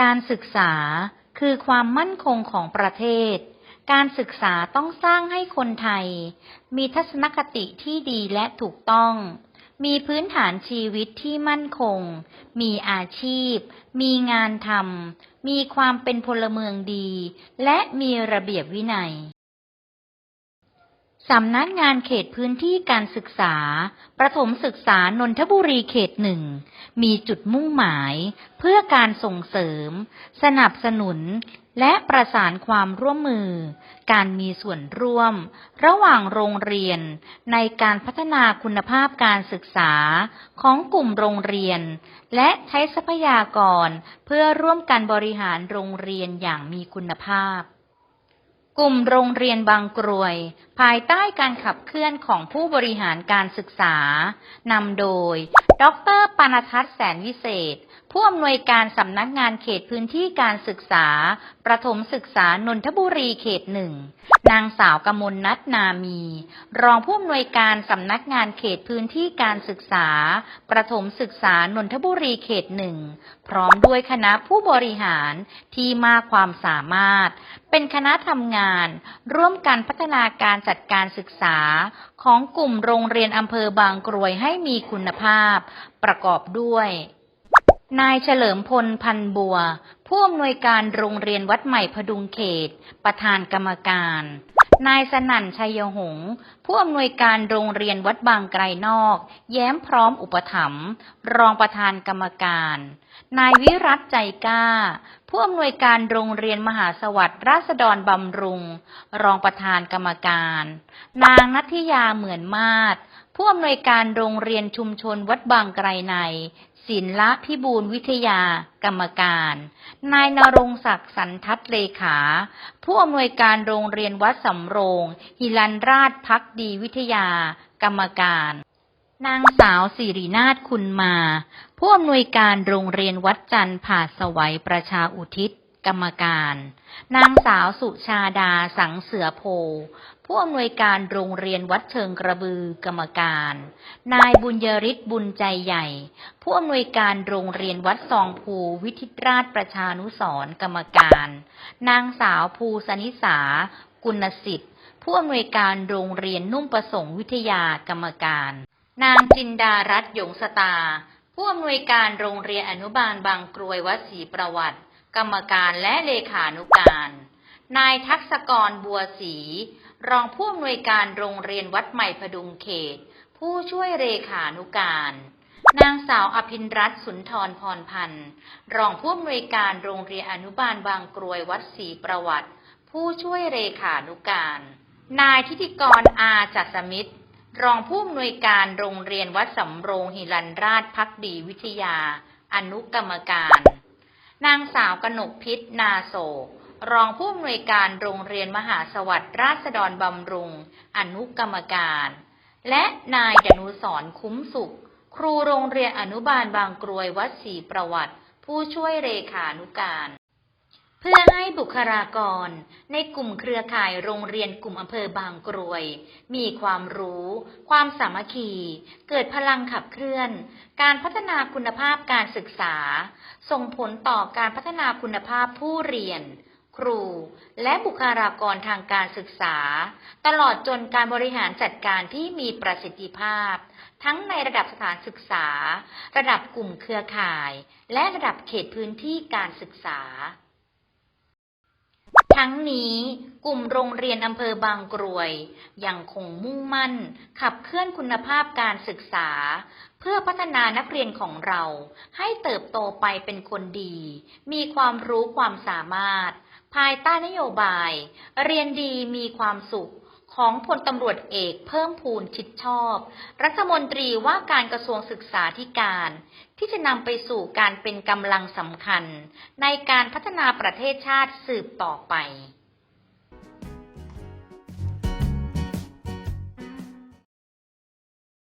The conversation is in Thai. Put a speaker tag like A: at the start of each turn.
A: การศึกษาคือความมั่นคงของประเทศ การศึกษาต้องสร้างให้คนไทย มีทัศนคติที่ดีและถูกต้อง มีพื้นฐานชีวิตที่มั่นคง มีอาชีพ มีงานทำ มีความเป็นพลเมืองดี และมีระเบียบวินัย สำนักงานเขตพื้นที่การศึกษา ประถมศึกษานนทบุรีเขตหนึ่ง มีจุดมุ่งหมาย เพื่อการส่งเสริม สนับสนุน และประสานความร่วมมือ การมีส่วนร่วม ระหว่างโรงเรียน ในการพัฒนาคุณภาพการศึกษาของกลุ่มโรงเรียน และใช้ทรัพยากรเพื่อร่วมกันบริหารโรงเรียนอย่างมีคุณภาพ กลุ่มโรงเรียนบางกรวย ภายใต้การขับเคลื่อนของผู้บริหารการศึกษานำโดย ดรปานทัศน์แสนวิเศษ ผู้อำนวยการสำนักงานเขตพื้นที่การศึกษา ประถมศึกษานนทบุรีเขตหนึ่ง นางสาวกมลนัทนามี รองผู้อำนวยการสำนักงานเขตพื้นที่การศึกษา ประถมศึกษานนทบุรีเขตหนึ่ง พร้อมด้วยคณะผู้บริหารที่มากความสามารถ เป็นคณะทำงาน ร่วมกันพัฒนาการจัดการศึกษา ของกลุ่มโรงเรียนอำเภอบางกรวยให้มีคุณภาพ ประกอบด้วย นายเฉลิมพลพันบัว ผู้อำนวยการโรงเรียนวัดใหม่พดุงเขต ประธานกรรมการ นายสนั่นชัยหง ผู้อำนวยการโรงเรียนวัดบางไกรนอก แย้มพร้อมอุปถัมภ์รองประธานกรรมการ นายวิรัตใจกล้า ผู้อำนวยการโรงเรียนมหาสวัสดิ์ราษฎรบำรุง รองประธานกรรมการ นางนัทธิยาเหมือนมาศผู้อำนวยการโรงเรียนชุมชนวัดบางไกรในศิลละพิบูลวิทยากรรมการ นายนรงศักดิ์สันทัศเลขา ผู้อำนวยการโรงเรียนวัดสำโรง หิรันราชพักดีวิทยากรรมการ นางสาวสิรินาถคุณมา ผู้อำนวยการโรงเรียนวัดจันทร์ผาสวัยประชาอุทิศ กรรมการ นางสาวสุชาดาสังเสือโพ ผู้อำนวยการโรงเรียนวัดเชิงกระบือกรรมการ นายบุญยริศบุญใจใหญ่ ผู้อำนวยการโรงเรียนวัดซองภูวิทิตราชประชานุสรกรรมการ นางสาวภูสนิสา กุณสิทธิ์ ผู้อำนวยการโรงเรียนนุ่มประสงค์วิทยากรรมการ นางจินดารัตน์หยงสตา ผู้อำนวยการโรงเรียนอนุบาลบางกรวยวัดศรีประวัติ กรรมการและเลขานุการ นายทักษกรบัวศรีรองผู้อำนวยการโรงเรียนวัดใหม่พดุงเขต ผู้ช่วยเลขานุการ นางสาวอภินรัตน์สุนทรพรพันธ์ รองผู้อำนวยการโรงเรียนอนุบาลบางกรวยวัดศรีประวัติ ผู้ช่วยเลขานุการ นายทิติกรอาจัสมิตร รองผู้อำนวยการโรงเรียนวัดสำโรงหิรันราชพักดีวิทยา อนุกรรมการ นางสาวกนกพิษนาโศกรองผู้อำนวยการโรงเรียนมหาสวัสดิ์ราษฎรบำรุง อนุกรรมการ และนายดนุสรณ์คุ้มสุข ครูโรงเรียนอนุบาลบางกรวยวัดศรีประวัติ ผู้ช่วยเลขานุการ เพื่อให้บุคลากรในกลุ่มเครือข่ายโรงเรียนกลุ่มอำเภอบางกรวย มีความรู้ ความสามัคคี เกิดพลังขับเคลื่อน การพัฒนาคุณภาพการศึกษา ส่งผลต่อการพัฒนาคุณภาพผู้เรียน ครู และบุคลากรทางการศึกษา ตลอดจนการบริหารจัดการที่มีประสิทธิภาพ ทั้งในระดับสถานศึกษา ระดับกลุ่มเครือข่าย และระดับเขตพื้นที่การศึกษา ทั้งนี้กลุ่มโรงเรียนอำเภอบางกรวย ยังคงมุ่งมั่น ขับเคลื่อนคุณภาพการศึกษา เพื่อพัฒนานักเรียนของเรา ให้เติบโตไปเป็นคนดี มีความรู้ความสามารถ ภายใต้นโยบาย เรียนดีมีความสุข ของพลตำรวจเอกเพิ่มพูนชิดชอบ รัฐมนตรีว่าการกระทรวงศึกษาธิการ ที่จะนำไปสู่การเป็นกำลังสำคัญ ในการพัฒนาประเทศชาติสืบต่อไป